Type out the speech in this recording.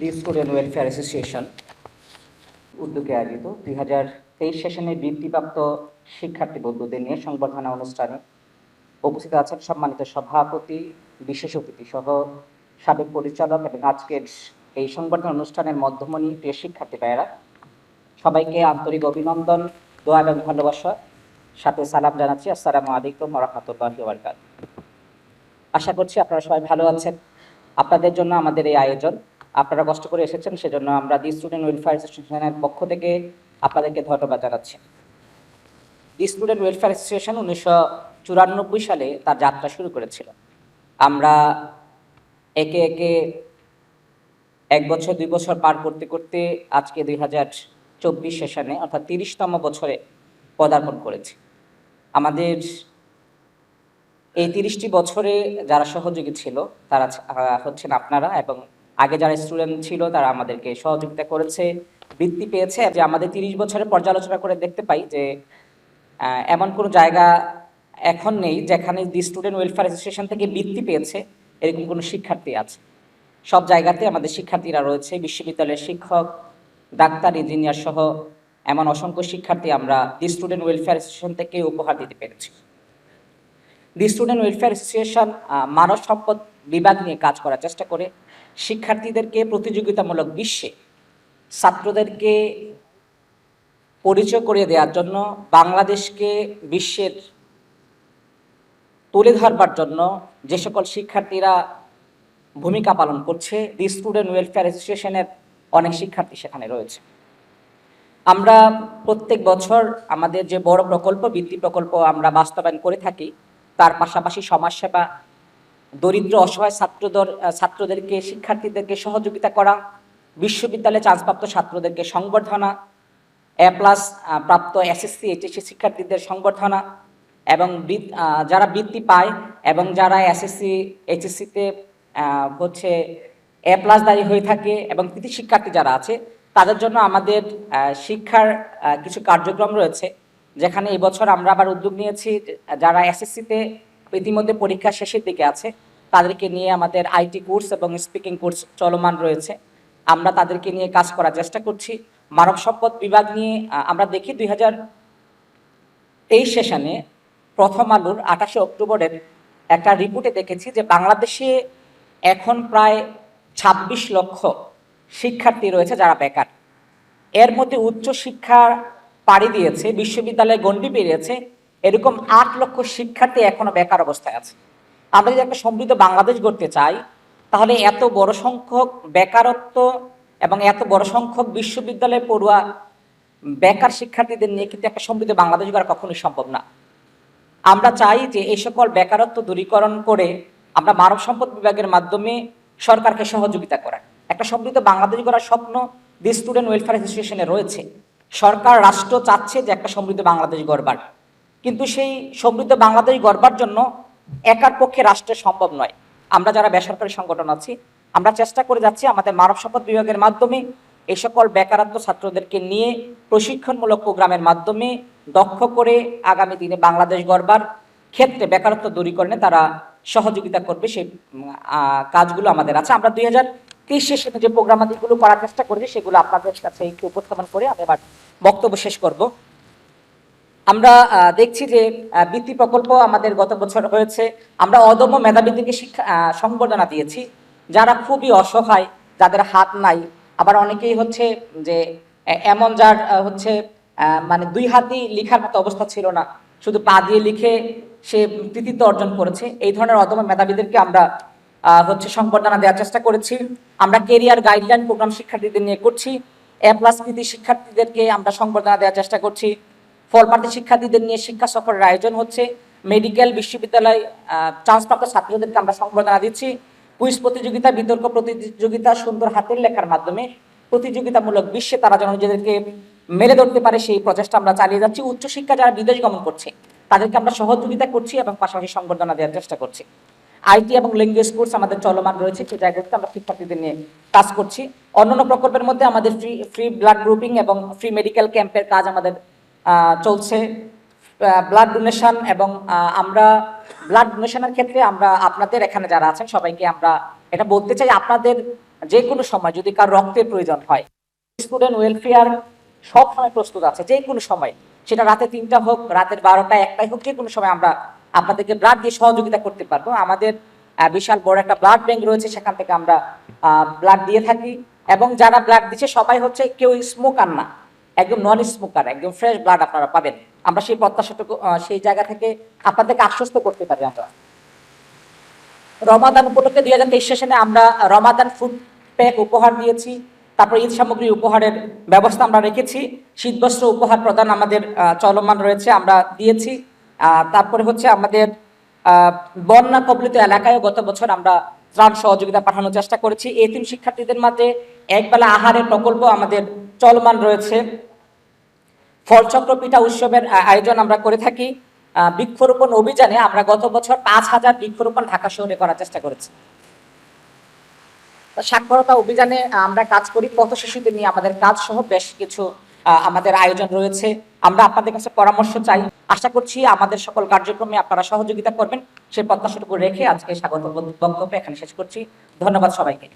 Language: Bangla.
দি স্টুডেন্ট ওয়েলফেয়ার অ্যাসোসিয়েশন উদ্যোগে আয়োজিত দুই হাজার তেইশ সেশনে বৃত্তিপ্রাপ্ত শিক্ষার্থী বন্ধুদের নিয়ে সংবর্ধনা অনুষ্ঠানে উপস্থিত আছেন সম্মানিত সভাপতি, বিশেষ অতিথি সহ সাবেক পরিচালক এবং আজকের এই সংবর্ধনা অনুষ্ঠানের মধ্যমণি প্রিয় শিক্ষার্থী ভাইয়েরা। সবাইকে আন্তরিক অভিনন্দন, দোয়া এবং ভালোবাসা, সাথে সালাম জানাচ্ছি। আসসালামু আলাইকুম রহমতুল্লাহি আশা করছি আপনারা সবাই ভালো আছেন। আপনাদের জন্য আমাদের এই আয়োজন আপনারা কষ্ট করে এসেছেন, সেজন্য আমরা দি স্টুডেন্ট ওয়েলফেয়ার অ্যাসোসিয়েশনের পক্ষ থেকে আপনাদেরকে ধন্যবাদ জানাচ্ছি। দি স্টুডেন্ট ওয়েলফেয়ার অ্যাসোসিয়েশন উনিশশো চুরানব্বই সালে তার যাত্রা শুরু করেছিল। আমরা একে একে এক বছর, দুই বছর পার করতে করতে আজকে দুই হাজার চব্বিশ সেশনে, অর্থাৎ তিরিশতম বছরে পদার্পণ করেছি। আমাদের এই তিরিশটি বছরে যারা সহযোগী ছিল, তারা হচ্ছেন আপনারা এবং আগে যারা স্টুডেন্ট ছিল, তারা আমাদেরকে সহযোগিতা করেছে, বৃত্তি পেয়েছে যে আমাদের তিরিশ বছরে পর্যালোচনা করে দেখতে পাই যে এমন কোনো জায়গা এখন নেই যেখানে দি স্টুডেন্ট ওয়েলফেয়ার অ্যাসোসিয়েশন থেকে বৃত্তি পেয়েছে, এরকম কোনো শিক্ষার্থী আছে। সব জায়গাতে আমাদের শিক্ষার্থীরা রয়েছে, বিশ্ববিদ্যালয়ের শিক্ষক, ডাক্তার ইঞ্জিনিয়ার সহ এমন অসংখ্য শিক্ষার্থী আমরা দি স্টুডেন্ট ওয়েলফেয়ার অ্যাসোসিয়েশন থেকে উপহার দিতে পেরেছি। দি স্টুডেন্ট ওয়েলফেয়ার অ্যাসোসিয়েশন মানব সম্পদ বিভাগ নিয়ে কাজ করার চেষ্টা করে শিক্ষার্থীদেরকে প্রতিযোগিতামূলক বিশ্বে ছাত্রদেরকে পরিচয় করিয়ে দেওয়ার জন্য, বাংলাদেশকে বিশ্বের তুলে ধরবার জন্য যে সকল শিক্ষার্থীরা ভূমিকা পালন করছে, দি স্টুডেন্ট ওয়েলফেয়ার অ্যাসোসিয়েশনের অনেক শিক্ষার্থী সেখানে রয়েছে। আমরা প্রত্যেক বছর আমাদের যে বড় প্রকল্প বৃত্তি প্রকল্প আমরা বাস্তবায়ন করে থাকি, তার পাশাপাশি সমাজসেবা দরিদ্র, অসহায় ছাত্রদের ছাত্রদেরকে, শিক্ষার্থীদেরকে সহযোগিতা করা, বিশ্ববিদ্যালয়ে চান্সপ্রাপ্ত ছাত্রদেরকে সংবর্ধনা, এ প্লাস প্রাপ্ত এসএসসি, এইচএসসি শিক্ষার্থীদের সংবর্ধনা এবং যারা বৃত্তি পায় এবং যারা এসএসসি এইচএসসিতে হচ্ছে এ প্লাস দায়ী হয়ে থাকে এবং কৃতি শিক্ষার্থী যারা আছে, তাদের জন্য আমাদের শিক্ষার কিছু কার্যক্রম রয়েছে, যেখানে এবছর আমরা আবার উদ্যোগ নিয়েছি, যারা এসএসসিতে ইতিমধ্যে পরীক্ষা শেষের দিকে আছে। তাদেরকে নিয়ে আমাদের আইটি কোর্স এবং স্পিকিং কোর্স চলমান রয়েছে। আমরা তাদেরকে নিয়ে কাজ করার চেষ্টা করছি। মানব সম্পদ বিভাগ নিয়ে আমরা দেখি দুই হাজার তেইশ সেশনে প্রথম আলোর আঠাশে অক্টোবরের একটা রিপোর্টে দেখেছি যে বাংলাদেশে এখন প্রায় ছাব্বিশ লক্ষ শিক্ষার্থী রয়েছে যারা বেকার। এর মধ্যে উচ্চ শিক্ষা পাড়ি দিয়েছে, বিশ্ববিদ্যালয়ে গণ্ডি পেরিয়েছে এরকম আট লক্ষ শিক্ষার্থী এখনও বেকার অবস্থায় আছে। আমরা যদি একটা সমৃদ্ধ বাংলাদেশ গড়তে চাই, তাহলে এত বড় সংখ্যক বেকারত্ব এবং এত বড় সংখ্যক বিশ্ববিদ্যালয়ে পড়ুয়া বেকার শিক্ষার্থীদের নিয়ে কিন্তু একটা সমৃদ্ধ বাংলাদেশ গড়া কখনোই সম্ভব না। আমরা চাই যে এই সকল বেকারত্ব দূরীকরণ করে আমরা মানব সম্পদ বিভাগের মাধ্যমে সরকারকে সহযোগিতা করার। একটা সমৃদ্ধ বাংলাদেশ গড়ার স্বপ্ন দি স্টুডেন্ট ওয়েলফেয়ার অ্যাসোসিয়েশনে রয়েছে। সরকার, রাষ্ট্র চাচ্ছে যে একটা সমৃদ্ধ বাংলাদেশ গড়বার। কিন্তু সেই সমৃদ্ধ বাংলাদেশ গড়বার জন্য একার পক্ষে রাষ্ট্রের সম্ভব নয়। আমরা যারা বেসরকারি সংগঠন আছি, আমরা চেষ্টা করে যাচ্ছি আমাদের মানব সম্পদ বিভাগের মাধ্যমে এই সকল বেকারত্ব ছাত্রদেরকে নিয়ে প্রশিক্ষণমূলক প্রোগ্রামের মাধ্যমে দক্ষ করে আগামী দিনে বাংলাদেশ গড়বার ক্ষেত্রে বেকারত্ব দূরীকরণে তারা সহযোগিতা করবে সেই কাজগুলো আমাদের আছে। আমরা দুই হাজার তেইশ সেশনে যে প্রোগ্রামাদিগুলো করার চেষ্টা করেছি, সেগুলো আপনাদের কাছে একটু উপস্থাপন করে আমি এবার বক্তব্য শেষ করব। আমরা দেখছি যে বৃত্তি প্রকল্প আমাদের গত বছর হয়েছে। আমরা অদম্য মেধাবীদেরকে শিক্ষা আহ, সংবর্ধনা দিয়েছি যারা খুবই অসহায় যাদের হাত নাই। আবার অনেকেই হচ্ছে যে এমন যার হচ্ছে মানে দুই হাতই লিখার মতো অবস্থা ছিল না। শুধু পা দিয়ে লিখে সে কৃতিত্ব অর্জন করেছে। এই ধরনের অদম্য মেধাবীদেরকে আমরা হচ্ছে সংবর্ধনা দেওয়ার চেষ্টা করেছি। আমরা কেরিয়ার গাইডলাইন প্রোগ্রাম শিক্ষার্থীদের নিয়ে করছি। এ প্লাস কৃতি শিক্ষার্থীদেরকে আমরা সংবর্ধনা দেওয়ার চেষ্টা করছি। ফলপ্রার্থী শিক্ষার্থীদের নিয়ে শিক্ষা সফরের আয়োজন হচ্ছে। মেডিকেল বিশ্ববিদ্যালয় চান্সপ্রাপ্ত ছাত্রদেরকে আমরা সংবর্ধনা দিচ্ছি। কুইজ প্রতিযোগিতা, বিতর্ক প্রতিযোগিতা, সুন্দর হাতের লেখার মাধ্যমে প্রতিযোগিতামূলক বিশ্বে তারা যেন নিজেদেরকে মেলে ধরতে পারে সেই প্রচেষ্টা আমরা চালিয়ে যাচ্ছি। উচ্চশিক্ষা যারা বিদেশ গমন করছে, তাদেরকে আমরা সহযোগিতা করছি এবং পাশাপাশি সংবর্ধনা দেওয়ার চেষ্টা করছি। আইটি এবং ল্যাঙ্গুয়েজ কোর্স আমাদের চলমান রয়েছে, সেই জায়গাতে আমরা শিক্ষার্থীদের নিয়ে কাজ করছি। অন্যান্য প্রকল্পের মধ্যে আমাদের ফ্রি ফ্রি ব্লাড গ্রুপিং এবং ফ্রি মেডিকেল ক্যাম্পের কাজ আমাদের চলছে ব্লাড ডোনেশন এবং আমরা ব্লাড ডোনেশনের ক্ষেত্রে আমরা আপনাদের এখানে যারা আছেন সবাইকে আমরা এটা বলতে চাই, আপনাদের যে কোনো সময় যদি কার রক্তের প্রয়োজন হয় স্টুডেন্ট ওয়েলফেয়ার সব সময় প্রস্তুত আছে যে কোনো সময়, সেটা রাতে তিনটা হোক, রাতের বারোটা একটাই হোক যে কোনো সময় আমরা আপনাদেরকে ব্লাড দিয়ে সহযোগিতা করতে পারব। আমাদের বিশাল বড় একটা ব্লাড ব্যাংক রয়েছে, সেখান থেকে আমরা ব্লাড দিয়ে থাকি এবং যারা ব্লাড দিচ্ছে সবাই হচ্ছে কেউ স্মোকার না। একদম নন স্মোকার একদম ফ্রেশ ব্লাড আপনারা পাবেন। আমরা সেই প্রত্যাশাটুকু সেই জায়গা থেকে আপনাদেরকে আশ্বস্ত করতে পারি আমরা। রমাদান উপলক্ষে দুই হাজার তেইশ সেশনে আমরা রমাদান ফুড প্যাক উপহার দিয়েছি। তারপর ঈদ সামগ্রী উপহারের ব্যবস্থা আমরা রেখেছি। শীতবস্ত্র উপহার প্রদান আমাদের চলমান রয়েছে, আমরা দিয়েছি। তারপরে হচ্ছে আমাদের বন্যা কবলিত এলাকায় গত বছর আমরা ত্রাণ সহযোগিতা পাঠানোর চেষ্টা করেছি। এতিম শিক্ষার্থীদের মাঝে একবেলা আহারের প্রকল্প আমাদের চলমান রয়েছে। ফলচক্র পিঠা উৎসবের আয়োজন আমরা করে থাকি। বৃক্ষরোপণ অভিযানে আমরা গত বছর পাঁচ হাজার বৃক্ষরোপণ ঢাকা শহরে করার চেষ্টা করেছি। সাক্ষরতা অভিযানে আমরা কাজ করি, পথ শিশুদের নিয়ে আমাদের কাজ সহ বেশ কিছু আমাদের আয়োজন রয়েছে। আমরা আপনাদের কাছে পরামর্শ চাই। আশা করছি আমাদের সকল কার্যক্রমে আপনারা সহযোগিতা করবেন। সেই প্রত্যাশাটুকু রেখে আজকে স্বাগত বক্তব্য এখানে শেষ করছি। ধন্যবাদ সবাইকে।